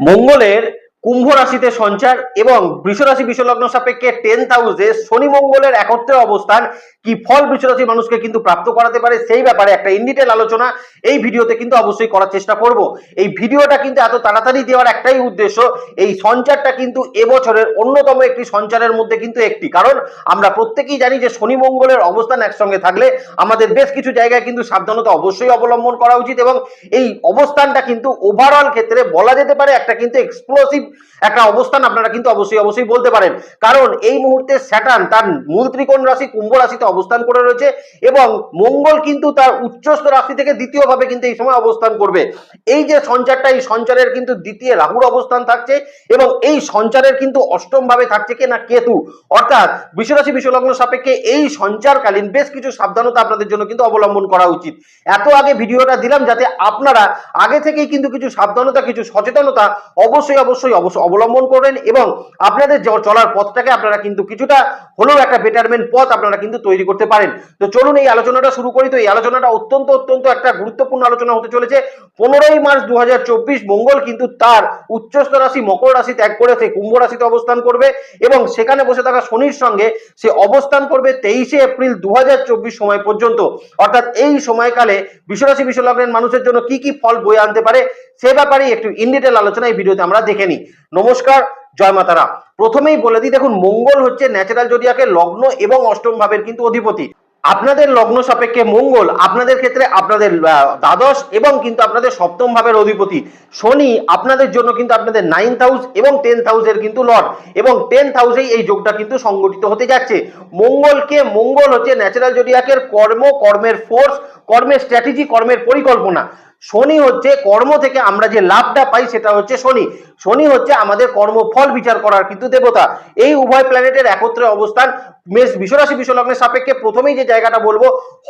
মঙ্গলের কুম্ভ রাশিতে সঞ্চার এবং বৃষরাশি বিশ্বলগ্ন সাপেক্ষে টেন্থ হাউসে শনি মঙ্গলের একত্রে অবস্থান। কি ফল বৃষরাশি মানুষকে কিন্তু প্রাপ্ত করাতে পারে? সেই ব্যাপারে একটা ইনডিটেল আলোচনা এই ভিডিওতে কিন্তু অবশ্যই করার চেষ্টা করব। এই ভিডিওটা কিন্তু এত তাড়াতাড়ি দেওয়ার একটাই উদ্দেশ্য, এই সঞ্চারটা কিন্তু এবছরের অন্যতম একটি সঞ্চারের মধ্যে কিন্তু একটি। কারণ আমরা প্রত্যেকেই জানি যে শনি মঙ্গলের অবস্থান একসঙ্গে থাকলে আমাদের বেশ কিছু জায়গায় কিন্তু সাবধানতা অবশ্যই অবলম্বন করা উচিত এবং এই অবস্থানটা কিন্তু ওভারঅল ক্ষেত্রে বলা যেতে পারে একটা কিন্তু এক্সপ্লোসিভ একটা অবস্থান আপনারা কিন্তু অবশ্যই অবশ্যই বলতে পারেন। কারণ এই মুহূর্তে স্যাটার্ন তার মূল ত্রিকোণ রাশি কুম্ভ রাশিতে অবস্থান করে রয়েছে এবং মঙ্গল কিন্তু তার উচ্চস্থ রাশি থেকে দ্বিতীয়ভাবে কিন্তু এই সময় অবস্থান করবে। এই যে সঞ্চারটা, এই সঞ্চারের কিন্তু দ্বিতীয় রাহুর অবস্থান থাকছে এবং এই সঞ্চারের কিন্তু অষ্টম ভাবে থাকছে কি না কেতু। অর্থাৎ বিশ্বরাশি বিশ্বলগ্ন সাপেক্ষে এই সঞ্চারকালীন বেশ কিছু সাবধানতা আপনাদের জন্য কিন্তু অবলম্বন করা উচিত। এত আগে ভিডিওটা দিলাম যাতে আপনারা আগে থেকেই কিন্তু কিছু সাবধানতা, কিছু সচেতনতা অবশ্যই অবশ্যই অবশ্যই অবলম্বন করবেন এবং আপনাদের চলার পথটাকে আপনারা কিন্তু কিছুটা হলেও একটা বেটারমেন্ট পথ আপনারা কিন্তু তৈরি করতে পারেন। তো চলুন এই আলোচনাটা শুরু করি। তো এই আলোচনাটা অত্যন্ত অত্যন্ত একটা গুরুত্বপূর্ণ আলোচনা হতে চলেছে। পনেরোই মার্চ দুহাজার চব্বিশ মঙ্গল কিন্তু তার উচ্চস্থ রাশি মকর রাশি ত্যাগ করে সে কুম্ভ রাশিতে অবস্থান করবে এবং সেখানে বসে থাকা শনির সঙ্গে সে অবস্থান করবে তেইশে এপ্রিল দু হাজার চব্বিশ সময় পর্যন্ত। অর্থাৎ এই সময়কালে বিশ্বরাশি, বিশ্বলগ্নের মানুষের জন্য কি কি ফল বয়ে আনতে পারে সে ব্যাপারে একটু ইন ডিটেল আলোচনা এই ভিডিওতে আমরা দেখে নিই। নমস্কার, জয় মাতারা। প্রথমেই বলে দিই, দেখুন, মঙ্গল হচ্ছে ন্যাচারাল জোডিয়াকে লগ্ন এবং অষ্টম ভাবের কিন্তু অধিপতি। আপনাদের লগ্ন সাপেক্ষে মঙ্গল আপনাদের ক্ষেত্রে আপনাদের দ্বাদশ এবং কিন্তু আপনাদের সপ্তম ভাবের অধিপতি। শনি আপনাদের জন্য কিন্তু আপনাদের নাইন্থ হাউস এবং টেন্থ হাউসের কিন্তু লট এবং টেন্থ হাউসেই এই যোগটা কিন্তু সংগঠিত হতে যাচ্ছে। মঙ্গলকে, মঙ্গল হচ্ছে ন্যাচারাল জোডিয়াকের কর্ম, কর্মের ফোর্স কর্মের স্ট্র্যাটেজি কর্মের পরিকল্পনা। শনি হচ্ছে কর্ম থেকে আমরা যে লাভটা পাই সেটা হচ্ছে শনি। শনি হচ্ছে আমাদের কর্মফল বিচার করার কিন্তু দেবতা। এই উভয় প্ল্যানেটের একত্রে অবস্থান মেষ বিশ্বরাশি বিশ্বলগ্নের সাপেক্ষে প্রথমেই যে জায়গাটা বলব,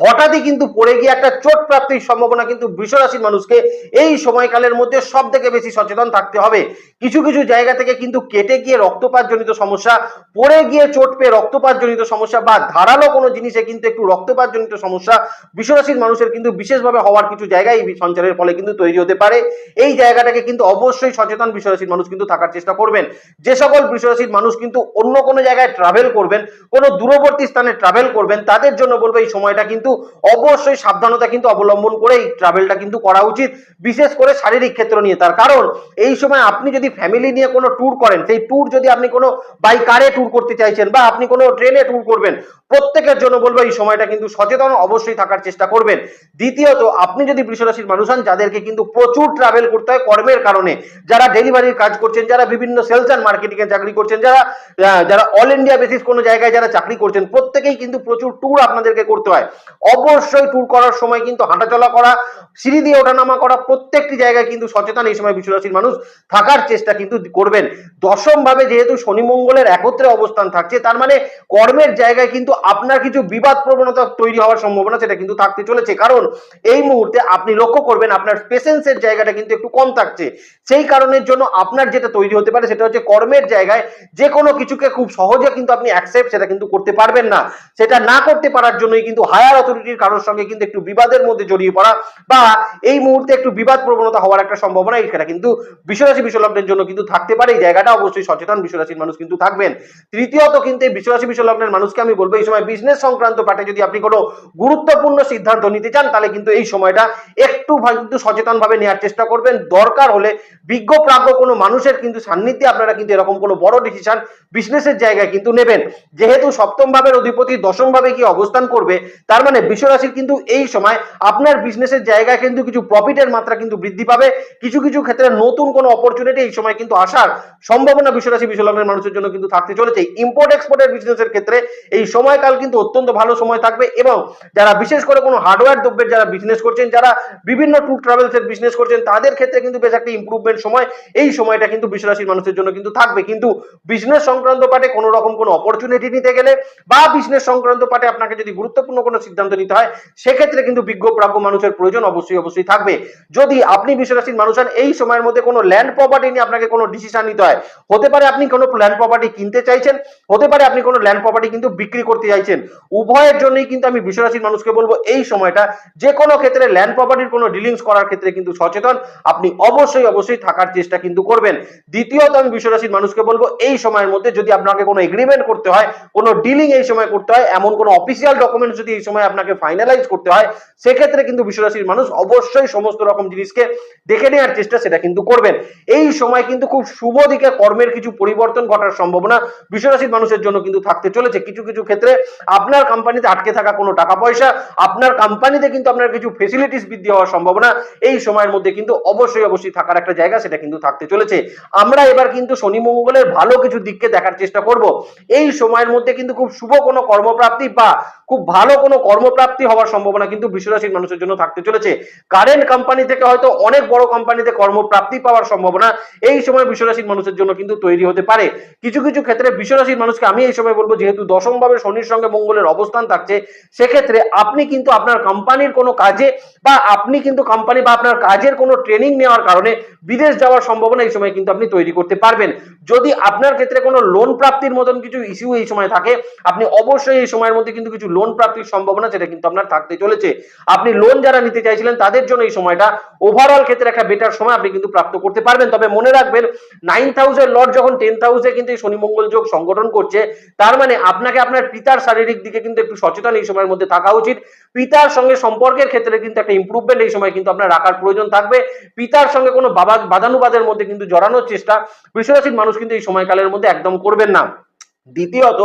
হঠাৎই কিন্তু পড়ে গিয়ে একটা চোট প্রাপ্তির সম্ভাবনা কিন্তু বৃষরাশির মানুষকে এই সময়কালের মধ্যে সব থেকে বেশি সচেতন থাকতে হবে। কিছু কিছু জায়গা থেকে কিন্তু কেটে গিয়ে রক্তপাত জনিত সমস্যা, পড়ে গিয়ে চোট পেয়ে রক্তপাত জনিত সমস্যা বা ধারালো কোনো জিনিসে কিন্তু একটু রক্তপাত জনিত সমস্যা বিশ্বরাশির মানুষের কিন্তু বিশেষভাবে হওয়ার কিছু জায়গায় এই সঞ্চারের ফলে কিন্তু তৈরি হতে পারে। এই জায়গাটাকে কিন্তু অবশ্যই সচেতন বিশ্বরাশির মানুষ কিন্তু থাকার চেষ্টা করবেন। যে সকল বিশ্বরাশির মানুষ কিন্তু অন্য কোনো জায়গায় ট্রাভেল করবেন কোনো দূরবর্তী স্থানে ট্রাভেল করবেন, তাদের জন্য বলব এই সময়টা কিন্তু অবশ্যই সাবধানতা কিন্তু অবলম্বন করে এই ট্রাভেলটা কিন্তু করা উচিত, বিশেষ করে শারীরিক ক্ষেত্র নিয়ে। তার কারণ, এই সময় আপনি যদি ফ্যামিলি নিয়ে কোনো ট্যুর করেন, সেই ট্যুর যদি আপনি কোনো বাই কারে ট্যুর করতে চাইছেন বা আপনি কোনো ট্রেনে ট্যুর করবেন, প্রত্যেকের জন্য বলব এই সময়টা কিন্তু সচেতন অবশ্যই থাকার চেষ্টা করবেন। দ্বিতীয়ত, আপনি যদি বৃষরাশির মানুষ হন, যাদেরকে কিন্তু প্রচুর ট্রাভেল করতে হয় কর্মের কারণে, যারা ডেলিভারির কাজ করছেন, যারা বিভিন্ন সেলস অ্যান্ড মার্কেটিং এ চাকরি করছেন, যারা যারা অল ইন্ডিয়া বেসিস কোনো জায়গায় যারা চাকরি করছেন, প্রত্যেকেই কিন্তু প্রচুর ট্যুর আপনাদেরকে করতে হয়। অবশ্যই ট্যুর করার সময় কিন্তু হাঁটাচলা করা, সিঁড়ি দিয়ে ওঠানামা করা, প্রত্যেকটি জায়গায় কিন্তু সচেতন এই সময় বিশ্বরাশির মানুষ থাকার চেষ্টা কিন্তু করবেন। দশম ভাবে যেহেতু শনি মঙ্গলের একত্রে অবস্থান থাকছে, তার মানে কর্মের জায়গায় কিন্তু আপনার কিছু বিবাদ প্রবণতা তৈরি হওয়ার সম্ভাবনা সেটা কিন্তু থাকতে চলেছে। কারণ এই মুহূর্তে আপনি লক্ষ্য করবেন আপনার পেশেন্সের জায়গাটা কিন্তু একটু কম থাকছে। সেই কারণের জন্য আপনার যেটা তৈরি হতে পারে সেটা হচ্ছে কর্মের জায়গায় যে কোনো কিছুকে খুব সহজে কিন্তু আপনি অ্যাকসেপ্ট সেটা কিন্তু করতে পারবেন না। সেটা না করতে পারার জন্যই কিন্তু হায়ার অথরিটির কারোর সঙ্গে কিন্তু একটু বিবাদের মধ্যে জড়িয়ে পড়া বা এই মুহূর্তে একটু বিবাদ প্রবণতা হওয়ার একটা সম্ভাবনা এটা কিন্তু বিশ্বরাশি বিশ্বলগ্নের জন্য কিন্তু থাকতে পারে। এই জায়গাটা অবশ্যই সচেতন বিশ্বরাশির মানুষ কিন্তু থাকবেন। তৃতীয়ত কিন্তু এই বিশ্বরাশি বিশ্বলগ্নের মানুষকে আমি বলব, এই সময় বিজনেস সংক্রান্ত পাঠে যদি আপনি কোনো গুরুত্বপূর্ণ সিদ্ধান্ত নিতে চান, তাহলে কিন্তু এই সময়টা একটু কিন্তু সচেতন ভাবে নেওয়ার চেষ্টা করবেন। দরকার হলে বিজ্ঞ প্রাজ্ঞ কোনো মানুষের কিন্তু সান্নিধ্যে আপনারা কিন্তু এরকম কোনো বড় ডিসিশন বিজনেসের জায়গায় কিন্তু নেবেন। যেহেতু সপ্তম ভাবের অধিপতি, দশম ভাবে কি অবস্থান করবে, তার মানে বিশ্বরাশির কিন্তু এই সময় আপনার বিজনেসের জায়গায় কিন্তু কিছু প্রফিটের মাত্রা কিন্তু বৃদ্ধি পাবে। কিছু কিছু ক্ষেত্রে নতুন কোনো অপরচুনিটি এই সময় কিন্তু আসার সম্ভাবনা বিশ্বরাশি বিশ্বলগ্নের মানুষের জন্য কিন্তু থাকতে চলেছে। ইম্পোর্ট এক্সপোর্টের বিজনেসের ক্ষেত্রে এই সময়কাল কিন্তু অত্যন্ত ভালো সময় থাকবে এবং যারা বিশেষ করে কোনো হার্ডওয়্যার দ্রব্যের যারা বিজনেস করছেন, যারা বিভিন্ন ট্যুর ট্রাভেলস এর বিজনেস করছেন, তাদের ক্ষেত্রে কিন্তু বেশ একটা ইম্প্রুভমেন্ট সময় এই সময়টা কিন্তু বিশ্বরাশির মানুষের জন্য কিন্তু থাকবে। কিন্তু বিজনেস সংক্রান্ত পাটে কোনো রকম কোনো অপরচুনিটি নিতে গেলে গেলে বা বিজনেস সংক্রান্ত পাঠে আপনাকে যদি গুরুত্বপূর্ণ কোনো সিদ্ধান্ত নিতে হয়, সেক্ষেত্রে কিন্তু বিজ্ঞ প্রাজ্ঞ মানুষের প্রয়োজন অবশ্যই অবশ্যই থাকবে। যদি আপনি বিশ্বরাশির মানুষ হন, এই সময়ের মধ্যে কোনো ল্যান্ড প্রপার্টি নিয়ে আপনাকে কোনো ডিসিশন নিতে হয়। হতে পারে আপনি কোনো ল্যান্ড প্রপার্টি কিনতে চাইছেন, হতে পারে আপনি কোনো ল্যান্ড প্রপার্টি কিন্তু বিক্রি করতে চাইছেন। উভয়ের জন্যই কিন্তু আমি বিশ্বরাশির মানুষকে বলব, এই সময়টা যে কোনো ক্ষেত্রে ল্যান্ড প্রপার্টির কোনো ডিলিংস করার ক্ষেত্রে কিন্তু সচেতন। আপনি অবশ্যই অবশ্যই থাকার চেষ্টা কিন্তু করবেন। দ্বিতীয়ত আমি বিশ্বরাশির মানুষকে বলব, এই সময়ের মধ্যে যদি আপনাকে কোনো এগ্রিমেন্ট করতে হয়, কোনো ডিলিং এই সময় করতে হয়, এমন কোনো অফিসিয়াল ডকুমেন্ট যদি এই সময় আপনাকে ফাইনালাইজ করতে হয়, সেক্ষেত্রে কিন্তু বিশ্বরাশির মানুষ অবশ্যই সমস্ত রকম জিনিসকে দেখে নেওয়ার চেষ্টা সেটা কিন্তু করবেন। এই সময় কিন্তু খুব শুভ দিকে কর্মের কিছু পরিবর্তন ঘটার সম্ভাবনা বিশ্বরাশির মানুষের জন্য কিন্তু থাকতে চলেছে। কিছু কিছু ক্ষেত্রে আপনার কোম্পানিতে আটকে থাকা কোনো টাকা পয়সা আপনার কোম্পানিতে কিন্তু আপনার কিছু ফেসিলিটিস বৃদ্ধি হওয়ার সম্ভাবনা, এই সময়ের মধ্যে কিন্তু অবশ্যই অবশ্যই থাকার একটা জায়গা সেটা কিন্তু থাকতে চলেছে। আমরা এবার কিন্তু শনি মঙ্গলের ভালো কিছু দিককে দেখার চেষ্টা করব। এই সময়ের মধ্যে কিন্তু খুব শুভ কোনো কর্মপ্রাপ্তি বা খুব ভালো কোনো কর্মপ্রাপ্তি হওয়ার সম্ভাবনা কিন্তু বিশ্বরাশির মানুষের জন্য থাকতে চলেছে। কারেন্ট কোম্পানি থেকে হয়তো অনেক বড় কোম্পানিতে কর্মপ্রাপ্তি পাওয়ার সম্ভাবনা এই সময় বিশ্বরাশির মানুষের জন্য কিন্তু তৈরি হতে পারে। কিছু কিছু ক্ষেত্রে বিশ্বরাশির মানুষকে আমি এই সময় বলব, যেহেতু দশম ভাবে শনির সঙ্গে মঙ্গলের অবস্থান থাকছে, সেক্ষেত্রে আপনি কিন্তু আপনার কোম্পানির কোনো কাজে বা আপনি কিন্তু কোম্পানি বা আপনার কাজের কোনো ট্রেনিং নেওয়ার কারণে বিদেশ যাওয়ার সম্ভাবনা এই সময় কিন্তু আপনি তৈরি করতে পারবেন। যদি আপনার ক্ষেত্রে কোনো লোন প্রাপ্তির মতন কিছু ইস্যু এই সময় থাকে আপনি অবশ্যই এই সময়ের মধ্যে কিন্তু কিছু লোন প্রাপ্তির সম্ভাবনা সেটা কিন্তু আপনার থাকতে চলেছে। আপনি লোন যারা নিতে চাইছিলেন, তাদের জন্য এই সময়টা ওভারঅল ক্ষেত্রে একটা বেটার সময় আপনি কিন্তু প্রাপ্ত করতে পারবেন। তবে মনে রাখবেন নাইন থাউজেন্ড লর্ড যখন টেন থাউজেন্ড কিন্তু এই শনি মঙ্গল যোগ সংগঠন করছে, তার মানে আপনাকে আপনার পিতার শারীরিক দিকে কিন্তু একটু সচেতন এই সময়ের মধ্যে থাকা উচিত। পিতার সঙ্গে সম্পর্কের ক্ষেত্রে কিন্তু একটা ইম্প্রুভমেন্ট এই সময় কিন্তু আপনার রাখার প্রয়োজন থাকবে। পিতার সঙ্গে কোনো বাবা বাদানুবাদের মধ্যে কিন্তু জড়ানোর চেষ্টা বৃষরাশির মানুষ কিন্তু এই সময়কালের মধ্যে একদম করবেন না। দ্বিতীয়ত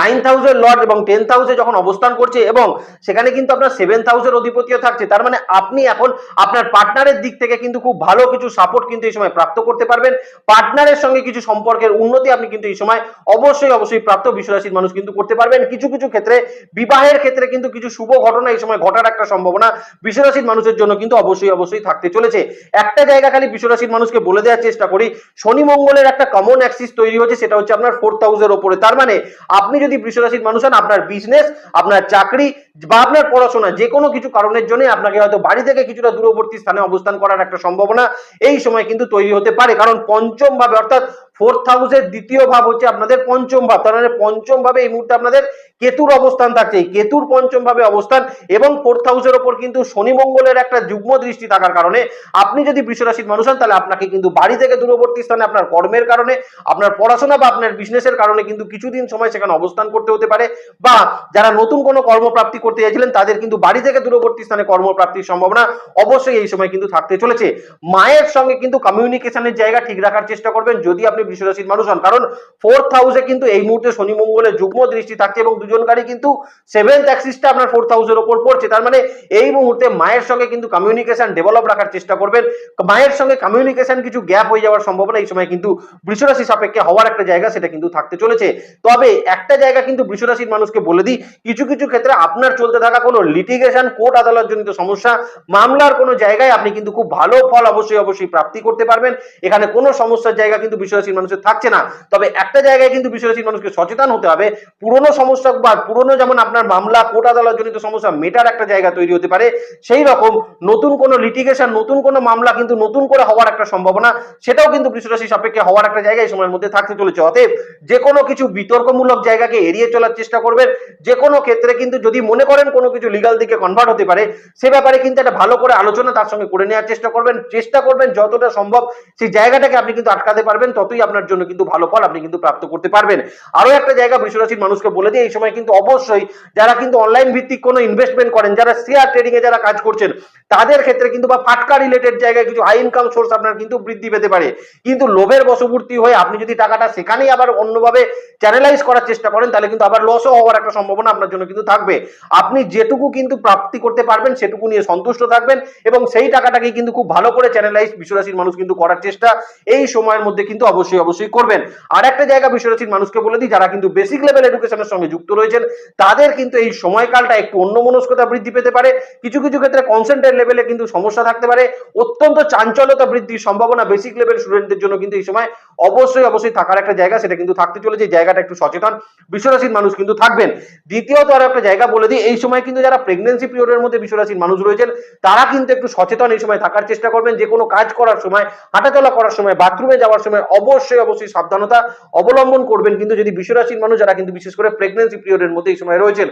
নাইন থাউজেন্ড লর্ড এবং টেন থাউজেন্ড যখন অবস্থান করছে এবং সেখানে কিন্তু আপনার সেভেন থাউজেন্ড অধিপতিও থাকছে, তার মানে আপনি এখন আপনার পার্টনারের দিক থেকে কিন্তু খুব ভালো কিছু সাপোর্ট কিন্তু এই সময় প্রাপ্ত করতে পারবেন। পার্টনারের সঙ্গে কিছু সম্পর্কের উন্নতি আপনি কিন্তু এই সময় অবশ্যই অবশ্যই প্রাপ্ত বিশ্বরাশির মানুষ কিন্তু করতে পারবেন। কিছু কিছু ক্ষেত্রে, বিবাহের ক্ষেত্রে কিন্তু কিছু শুভ ঘটনা এই সময় ঘটার একটা সম্ভাবনা বিশ্বরাশির মানুষের জন্য কিন্তু অবশ্যই অবশ্যই থাকতে চলেছে। একটা জায়গা খালি বিশ্বরাশির মানুষকে বলে দেওয়ার চেষ্টা করি, শনি মঙ্গলের একটা কমন অ্যাক্সিস তৈরি হচ্ছে, সেটা হচ্ছে আপনার ফোর থাউজেন্ড ওপরে তার মানে আপনি যদি বৃষরাশির মানুষ হন, আপনার বিজনেস আপনার চাকরি বা আপনার পড়াশোনা যে কোনো কিছু কারণের জন্য আপনাকে হয়তো বাড়ি থেকে কিছুটা দূরবর্তী স্থানে অবস্থান করার একটা সম্ভাবনা এই সময় কিন্তু তৈরি হতে পারে। কারণ পঞ্চম ভাবে অর্থাৎ ফোর্থ হাউসের দ্বিতীয় ভাব হচ্ছে আপনাদের পঞ্চম ভাব। তার মানে পঞ্চম ভাবে এই মুহূর্তে আপনাদের কেতুর অবস্থান থাকছে। কেতুর পঞ্চম ভাবে অবস্থান এবং ফোর্থ হাউসের ওপর কিন্তু শনি মঙ্গলের একটা যুগ্ম দৃষ্টি থাকার কারণে আপনি যদি বৃষরাশির মানুষ হন, তাহলে আপনাকে কিন্তু বাড়ি থেকে দূরবর্তী স্থানে আপনার কর্মের কারণে, আপনার পড়াশোনা বা আপনার বিজনেসের কারণে কিন্তু কিছুদিন সময় সেখানে অবস্থান করতে হতে পারে বা যারা নতুন কোনো কর্মপ্রাপ্তি করতে চাইছিলেন, তাদের কিন্তু বাড়ি থেকে দূরবর্তী স্থানে কর্মপ্রাপ্তির সম্ভাবনা অবশ্যই এই সময় কিন্তু থাকতে চলেছে। মায়ের সঙ্গে কিন্তু কমিউনিকেশনের জায়গা ঠিক রাখার চেষ্টা করবেন। যদি আপনি বৃষরাশির মানুষ হন। কারণ ফোর্থ হাউসে কিন্তু এই মুহূর্তে শনি মঙ্গলের যুগ্ম দৃষ্টি থাকছে এবং দুজনকারই কিন্তু সেভেন্থ অ্যাক্সিসটা আপনার ফোর্থ হাউসের ওপর পড়ছে। তার মানে এই মুহূর্তে মায়ের সঙ্গে কিন্তু কমিউনিকেশন ডেভেলপ রাখার চেষ্টা করবেন। মায়ের সঙ্গে কমিউনিকেশন কিছু গ্যাপ হয়ে যাওয়ার সম্ভাবনা এই সময় কিন্তু বৃষরাশি সাপেক্ষে হওয়ার একটা জায়গা সেটা কিন্তু থাকতে চলেছে। তবে একটা জায়গা কিন্তু বৃষরাশির মানুষকে বলে দিই, কিছু কিছু ক্ষেত্রে আপনার চলতে থাকা কোনো লিটিগেশন কোর্ট আদালত জনিত সমস্যা, মামলার কোনো জায়গায় আপনি কিন্তু খুব ভালো ফল অবশ্যই অবশ্যই প্রাপ্তি করতে পারবেন। এখানে কোনো সমস্যার জায়গা কিন্তু বৃষরাশির মানুষের থাকছে না। তবে একটা জায়গায় কিন্তু বৃষরাশির মানুষকে সচেতন হতে হবে। পুরনো সমস্যা বা পুরনো যেমন আপনার মামলা, কোর্ট আদালত জনিত সমস্যা মেটার একটা জায়গা তৈরি হতে পারে। সেই রকম নতুন কোনো লিটিগেশন নতুন কোনো মামলা কিন্তু নতুন করে হওয়ার একটা সম্ভাবনা, সেটাও কিন্তু বৃষরাশি সাপেক্ষে হওয়ার একটা জায়গা এই সময়ের মধ্যে থাকতে চলেছে। অতএব যে কোনো কিছু বিতর্কমূলক জায়গাকে এড়িয়ে চলার চেষ্টা করবেন। যে কোনো ক্ষেত্রে কিন্তু যদি মনে করেন কোনো কিছু লিগাল দিকে কনভার্ট হতে পারে, সে ব্যাপারে কিন্তু একটা ভালো করে আলোচনা তার সঙ্গে করে নেওয়ার চেষ্টা করবেন। চেষ্টা করবেন যতটা সম্ভব সেই জায়গাটাকে আপনি কিন্তু আটকাতে পারবেন, ততই আপনার জন্য কিন্তু ভালো ফল আপনি কিন্তু প্রাপ্ত করতে পারবেন। আরও একটা জায়গা বৃষরাশির মানুষকে বলে দিই, এই সময় কিন্তু অবশ্যই যারা কিন্তু অনলাইন ভিত্তিক কোনো ইনভেস্টমেন্ট করেন, যারা শেয়ার ট্রেডিং এ যারা কাজ করছেন, তাদের ক্ষেত্রে কিন্তু বা ফাটকা রিলেটেড জায়গায় কিছু হাই ইনকাম সোর্স আপনার কিন্তু বৃদ্ধি পেতে পারে। কিন্তু লোভের বশবর্তী হয়ে আপনি যদি টাকাটা সেখানেই আবার অন্যভাবে চ্যানেলাইজ করার চেষ্টা করেন, তাহলে কিন্তু আবার লসও হওয়ার একটা সম্ভাবনা আপনার জন্য কিন্তু থাকবে। আপনি যেটুকু কিন্তু প্রাপ্তি করতে পারবেন, সেটুকু নিয়ে সন্তুষ্ট থাকবেন এবং সেই টাকাটাকে কিন্তু খুব ভালো করে চ্যানেলাইজ বিশ্বরাশির মানুষ কিন্তু করার চেষ্টা। এই সময়ের মধ্যে কিন্তু অবশ্যই অবশ্যই অবশ্যই করবেন। আর একটা জায়গা বিশ্বরাশির মানুষকে বলে দিই, যারা কিন্তু বেসিক লেভেল এডুকেশনের সঙ্গে যুক্ত রয়েছেন, তাদের কিন্তু এই সময়কালটা একটু অন্যমনস্কতা বৃদ্ধি পেতে পারে। কিছু কিছু ক্ষেত্রে কনসেন্ট্রেট লেভেলে কিন্তু সমস্যা থাকতে পারে। অত্যন্ত চাঞ্চল্যতা বৃদ্ধির সম্ভাবনা বেসিক লেভেল স্টুডেন্টদের জন্য কিন্তু এই সময় অবশ্যই অবশ্যই থাকার একটা জায়গা সেটা কিন্তু থাকতে চলেছে। জায়গাটা একটু সচেতন। বিশ্বরাশির মানুষ কিন্তু থাকবেন। দ্বিতীয়ত আর একটা জায়গা বলে দিই, এই সময় কিন্তু যারা প্রেগনেন্সি পিরিয়ডের মধ্যে বিশ্বরাশির মানুষ রয়েছেন, তারা কিন্তু একটু সচেতন এই সময় থাকার চেষ্টা করবেন। যে কোনো কাজ করার সময়, হাঁটাচলা করার সময় বাথরুমে যাওয়ার সময় অবশ্যই অবশ্যই অবশ্যই সাবধানতা অবলম্বন করবেন। কিন্তু যদি বিশ্বরাশির মানুষ যারা কিন্তু বিশেষ করে প্রেগনেন্সি পিরিয়ডের মধ্যে এই সময় রয়েছেন,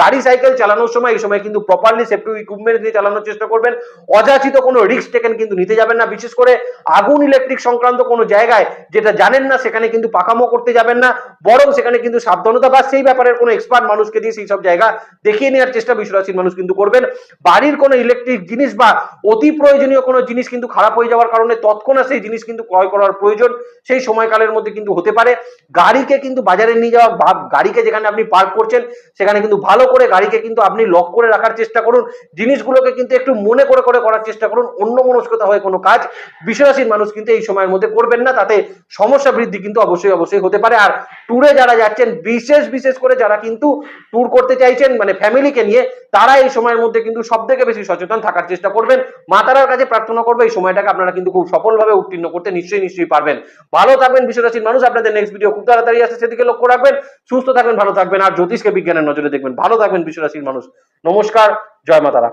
গাড়ি সাইকেল চালানোর সময় এই সময় কিন্তু প্রপারলি সেফটি ইকুইপমেন্ট নিয়ে চালানোর চেষ্টা করবেন। অযাচিত কোনো রিস্ক টেকেন কিন্তু নিতে যাবেন না। বিশেষ করে আগুন ইলেকট্রিক সংক্রান্ত কোনো জায়গায় যেটা জানেন না, সেখানে কিন্তু পাকামো করতে যাবেন না। বরং সেখানে কিন্তু সাবধানতা বা সেই ব্যাপারের কোনো এক্সপার্ট মানুষকে দিয়ে সেই সব জায়গা দেখিয়ে নেওয়ার চেষ্টা বিশ্বরাশির মানুষ কিন্তু করবেন। বাড়ির কোনো ইলেকট্রিক জিনিস বা অতি প্রয়োজনীয় কোনো জিনিস কিন্তু খারাপ হয়ে যাওয়ার কারণে তৎক্ষণাৎ সেই জিনিস কিন্তু ক্রয় করার প্রয়োজন। সেই সময়কালের মধ্যে কিন্তু হতে পারে। গাড়িকে কিন্তু বাজারে নিয়ে যাওয়া বা গাড়িকে যেখানে আপনি পার্ক করছেন, সেখানে কিন্তু ভালো করে গাড়িকে কিন্তু আপনি লক করে রাখার চেষ্টা করুন। জিনিসগুলোকে কিন্তু একটু মনে করে করে করার চেষ্টা করুন। অন্য মনস্কতা হয়ে কোনো কাজ বিশ্বরাশির মানুষ কিন্তু এই সময়ের মধ্যে করবেন না। তাতে সমস্যা বৃদ্ধি কিন্তু অবশ্যই অবশ্যই হতে পারে। আর ট্যুরে যারা যাচ্ছেন, বিশেষ বিশেষ করে যারা কিন্তু ট্যুর করতে চাইছেন মানে ফ্যামিলিকে নিয়ে, তারা এই সময়ের মধ্যে কিন্তু সব থেকে বেশি সচেতন থাকার চেষ্টা করবেন। মা তারার কাছে প্রার্থনা করবে, এই সময়টাকে আপনারা কিন্তু খুব সফলভাবে উত্তীর্ণ করতে নিশ্চয়ই নিশ্চয়ই পারবেন। ভালো থাকবেন, বিশ্বরাশির মানুষ আপনাদের নেক্সট ভিডিও খুব তাড়াতাড়ি আসছে, সেদিকে লক্ষ্য রাখবেন, সুস্থ থাকবেন, ভালো থাকবেন, আর জ্যোতিষকে বিজ্ঞানের নজরে দেখবেন। ভালো থাকবেন, বিশ্বরাশির মানুষ। নমস্কার, জয় মা তারা